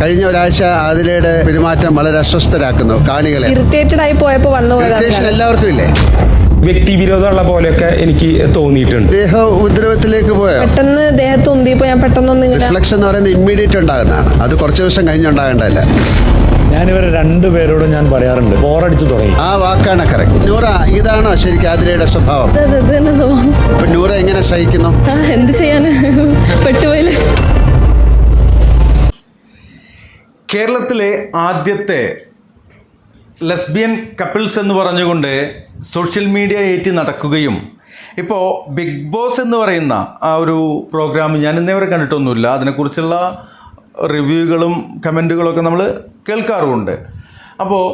കഴിഞ്ഞ ഒരാഴ്ച ആദിലയുടെ പെരുമാറ്റം വളരെ അസ്വസ്ഥരാക്കുന്നു കാണികളെ ഇറിറ്റേറ്റഡ് ആയി പോയപ്പോ വന്നു എല്ലാവർക്കും ഇല്ലേ വ്യക്തി വിരോധമുള്ള പോലെയൊക്കെ എനിക്ക് തോന്നിയിട്ടുണ്ട് ദേഹ ഉപദ്രവത്തിലേക്ക് പോയോ പെട്ടെന്ന് ദേഹത്ത് ഉന്തിയപ്പോ ഞാൻ പെട്ടെന്ന് റിഫ്ലക്ഷൻ എന്ന് പറയുന്നത് ഇമ്മീഡിയറ്റ് ഉണ്ടാകുന്നതാണ് അത് കുറച്ച് ദിവസം കഴിഞ്ഞുണ്ടാകേണ്ടതല്ല ഞാനിവരെ രണ്ടുപേരോടും ഞാൻ പറയാറുണ്ട് ബോറടിച്ചു തുടങ്ങി ആ വാക്കാണ് കറക്റ്റ് നൂറ ഇതാണോ ശരിക്കും ആതിരയുടെ സ്വഭാവം നൂറ എങ്ങനെ സഹിക്കുന്നു ആ, എന്ത് ചെയ്യാൻ പെട്ടുപോയില്ല കേരളത്തിലെ ആദ്യത്തെ ലെസ്ബിയൻ കപ്പിൾസ് എന്ന് പറഞ്ഞുകൊണ്ട് സോഷ്യൽ മീഡിയ ഏറ്റി നടക്കുകയും ഇപ്പോൾ ബിഗ് ബോസ് എന്ന് പറയുന്ന ആ ഒരു പ്രോഗ്രാം ഞാൻ ഇന്നേവരെ കണ്ടിട്ടൊന്നുമില്ല. അതിനെക്കുറിച്ചുള്ള റിവ്യൂകളും കമന്റുകളൊക്കെ നമ്മൾ കേൾക്കാറുമുണ്ട്. അപ്പോൾ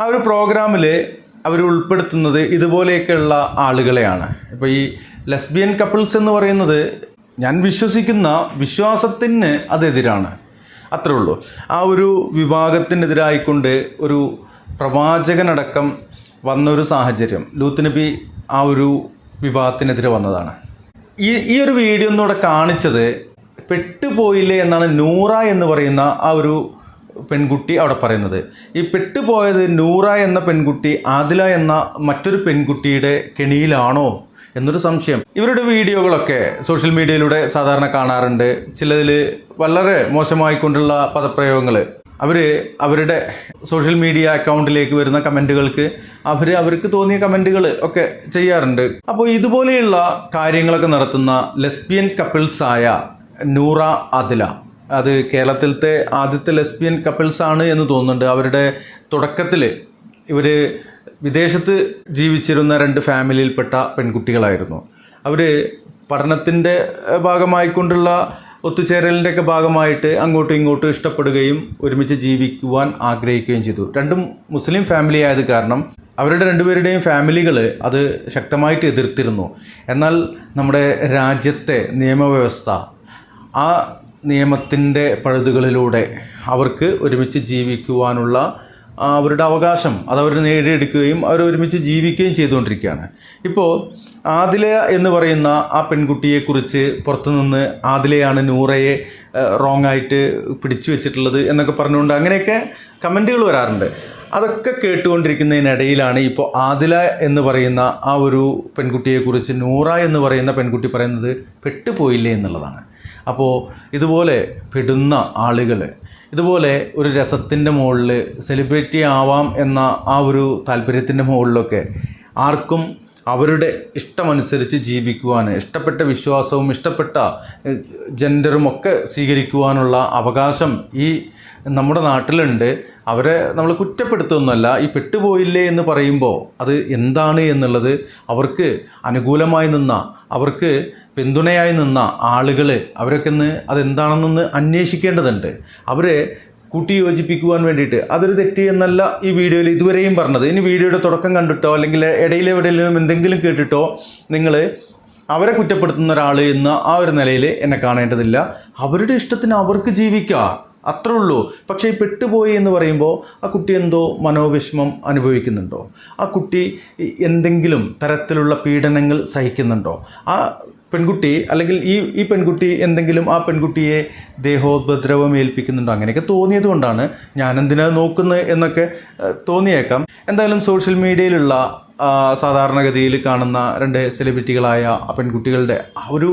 ആ ഒരു പ്രോഗ്രാമിൽ അവർ ഉൾപ്പെടുത്തുന്നത് ഇതുപോലെയൊക്കെയുള്ള ആളുകളെയാണ്. ഇപ്പോൾ ഈ ലെസ്ബിയൻ കപ്പിൾസ് എന്ന് പറയുന്നത് ഞാൻ വിശ്വസിക്കുന്ന വിശ്വാസത്തിന് അതെതിരാണ്. അത്രേ ഉള്ളൂ. ആ ഒരു വിഭാഗത്തിനെതിരായിക്കൊണ്ട് ഒരു പ്രവാചകനടക്കം വന്നൊരു സാഹചര്യം. ലൂത്ത് നബി ആ ഒരു വിഭാഗത്തിനെതിരെ വന്നതാണ്. ഈ ഈ ഒരു വീഡിയോ ഒന്നുകൂടെ കാണിച്ചത് പെട്ടുപോയില്ലേ എന്നാണ് നൂറ എന്ന് പറയുന്ന ആ ഒരു പെൺകുട്ടി അവിടെ പറയുന്നത്. ഈ പെട്ടുപോയത് നൂറ എന്ന പെൺകുട്ടി ആദില എന്ന മറ്റൊരു പെൺകുട്ടിയുടെ കെണിയിലാണോ എന്നൊരു സംശയം. ഇവരുടെ വീഡിയോകളൊക്കെ സോഷ്യൽ മീഡിയയിലൂടെ സാധാരണ കാണാറുണ്ട്. ചിലതിൽ വളരെ മോശമായിക്കൊണ്ടുള്ള പദപ്രയോഗങ്ങൾ അവർ അവരുടെ സോഷ്യൽ മീഡിയ അക്കൗണ്ടിലേക്ക് വരുന്ന കമന്റുകൾക്ക് അവർ അവർക്ക് തോന്നിയ കമന്റുകൾ ഒക്കെ ചെയ്യാറുണ്ട്. അപ്പോൾ ഇതുപോലെയുള്ള കാര്യങ്ങളൊക്കെ നടത്തുന്ന ലെസ്ബിയൻ കപ്പിൾസായ നൂറ ആദില. അത് കേരളത്തിലത്തെ ആദ്യത്തെ ലെസ്ബിയൻ കപ്പിൾസ് ആണ് എന്ന് തോന്നുന്നുണ്ട്. അവരുടെ തുടക്കത്തിൽ ഇവർ വിദേശത്ത് ജീവിച്ചിരുന്ന രണ്ട് ഫാമിലിയിൽപ്പെട്ട പെൺകുട്ടികളായിരുന്നു. അവർ പഠനത്തിന്റെ ഭാഗമായിക്കൊണ്ടുള്ള ഒത്തുചേരലിന്റെ ഒക്കെ ഭാഗമായിട്ട് അങ്ങോട്ടും ഇങ്ങോട്ടും ഇഷ്ടപ്പെടുകയും ഒരുമിച്ച് ജീവിക്കുവാൻ ആഗ്രഹിക്കുകയും ചെയ്തു. രണ്ടും മുസ്ലിം ഫാമിലി ആയത് കാരണം അവരുടെ രണ്ടുപേരുടെയും ഫാമിലികൾ അത് ശക്തമായിട്ട് എതിർത്തിരുന്നു. എന്നാൽ നമ്മുടെ രാജ്യത്തെ നിയമവ്യവസ്ഥ ആ നിയമത്തിന്റെ പഴുതുകളിലൂടെ അവർക്ക് ഒരുമിച്ച് ജീവിക്കുവാനുള്ള അവരുടെ അവകാശം അത് അവർ നേടിയെടുക്കുകയും അവർ ഒരുമിച്ച് ജീവിക്കുകയും ചെയ്തുകൊണ്ടിരിക്കുകയാണ്. ഇപ്പോൾ ആദില എന്ന് പറയുന്ന ആ പെൺകുട്ടിയെക്കുറിച്ച് പുറത്തുനിന്ന് ആദിലയാണ് നൂറയെ റോങ് ആയിട്ട് പിടിച്ചു വെച്ചിട്ടുള്ളത് എന്നൊക്കെ പറഞ്ഞുകൊണ്ട് അങ്ങനെയൊക്കെ കമന്റുകൾ വരാറുണ്ട്. അതൊക്കെ കേട്ടുകൊണ്ടിരിക്കുന്നതിനിടയിലാണ് ഇപ്പോൾ ആദില എന്ന് പറയുന്ന ആ ഒരു പെൺകുട്ടിയെക്കുറിച്ച് നൂറ എന്ന് പറയുന്ന പെൺകുട്ടി പറയുന്നത് പെട്ടുപോയില്ലേ എന്നുള്ളതാണ്. അപ്പോൾ ഇതുപോലെ പെടുന്ന ആളുകൾ ഇതുപോലെ ഒരു രസത്തിന്റെ മുകളിൽ സെലിബ്രിറ്റി ആവാം എന്ന ആ ഒരു താല്പര്യത്തിന്റെ മുകളിലൊക്കെ ആർക്കും അവരുടെ ഇഷ്ടമനുസരിച്ച് ജീവിക്കുവാൻ ഇഷ്ടപ്പെട്ട വിശ്വാസവും ഇഷ്ടപ്പെട്ട ജെൻഡറും ഒക്കെ സ്വീകരിക്കുവാനുള്ള അവകാശം ഈ നമ്മുടെ നാട്ടിലുണ്ട്. അവരെ നമ്മൾ കുറ്റപ്പെടുത്തുന്നല്ല ഈ പെട്ടുപോയില്ലേ എന്ന് പറയുമ്പോൾ അത് എന്താണ് എന്നുള്ളത് അവർക്ക് അനുകൂലമായി നിന്ന അവർക്ക് പിന്തുണയായി നിന്ന ആളുകൾ അവരൊക്കെ ഒന്ന് അതെന്താണെന്നൊന്ന് അന്വേഷിക്കേണ്ടതുണ്ട്. അവരെ കൂട്ടിയോജിപ്പിക്കുവാൻ വേണ്ടിയിട്ട്. അതൊരു തെറ്റ് എന്നല്ല ഈ വീഡിയോയിൽ ഇതുവരെയും പറഞ്ഞത്. ഇനി വീഡിയോയുടെ തുടക്കം കണ്ടിട്ടോ അല്ലെങ്കിൽ ഇടയിൽ എവിടെയെങ്കിലും എന്തെങ്കിലും കേട്ടിട്ടോ നിങ്ങൾ അവരെ കുറ്റപ്പെടുത്തുന്ന ഒരാൾ എന്ന ആ ഒരു നിലയിൽ എന്നെ കാണേണ്ടതില്ല. അവരുടെ ഇഷ്ടത്തിന് അവർക്ക് ജീവിക്കുക അത്രേ ഉള്ളൂ. പക്ഷേ ഈ പെട്ടുപോയി എന്ന് പറയുമ്പോൾ ആ കുട്ടി എന്തോ മനോവിഷമം അനുഭവിക്കുന്നുണ്ടോ? ആ കുട്ടി എന്തെങ്കിലും തരത്തിലുള്ള പീഡനങ്ങൾ സഹിക്കുന്നുണ്ടോ? ആ പെൺകുട്ടി അല്ലെങ്കിൽ ഈ ഈ പെൺകുട്ടി എന്തെങ്കിലും ആ പെൺകുട്ടിയെ ദേഹോപദ്രവം ഏൽപ്പിക്കുന്നുണ്ടോ? അങ്ങനെയൊക്കെ തോന്നിയത് കൊണ്ടാണ് ഞാനെന്തിനാ നോക്കുന്നത് എന്നൊക്കെ തോന്നിയേക്കാം. എന്തായാലും സോഷ്യൽ മീഡിയയിലുള്ള സാധാരണഗതിയിൽ കാണുന്ന രണ്ട് സെലിബ്രിറ്റികളായ ആ പെൺകുട്ടികളുടെ ആ ഒരു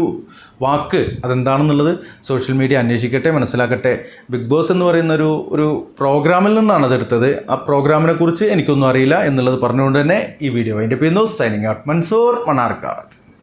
വാക്ക് അതെന്താണെന്നുള്ളത് സോഷ്യൽ മീഡിയ അന്വേഷിക്കട്ടെ മനസ്സിലാക്കട്ടെ. ബിഗ് ബോസ് എന്ന് പറയുന്ന ഒരു ഒരു പ്രോഗ്രാമിൽ നിന്നാണ് അതെടുത്തത്. ആ പ്രോഗ്രാമിനെക്കുറിച്ച് എനിക്കൊന്നും അറിയില്ല എന്നുള്ളത് പറഞ്ഞുകൊണ്ട് തന്നെ ഈ വീഡിയോ അതിന്റെ പേരുന്നു സൈനിങ് ഔട്ട് മൻസൂർ മണാർക്കാട്.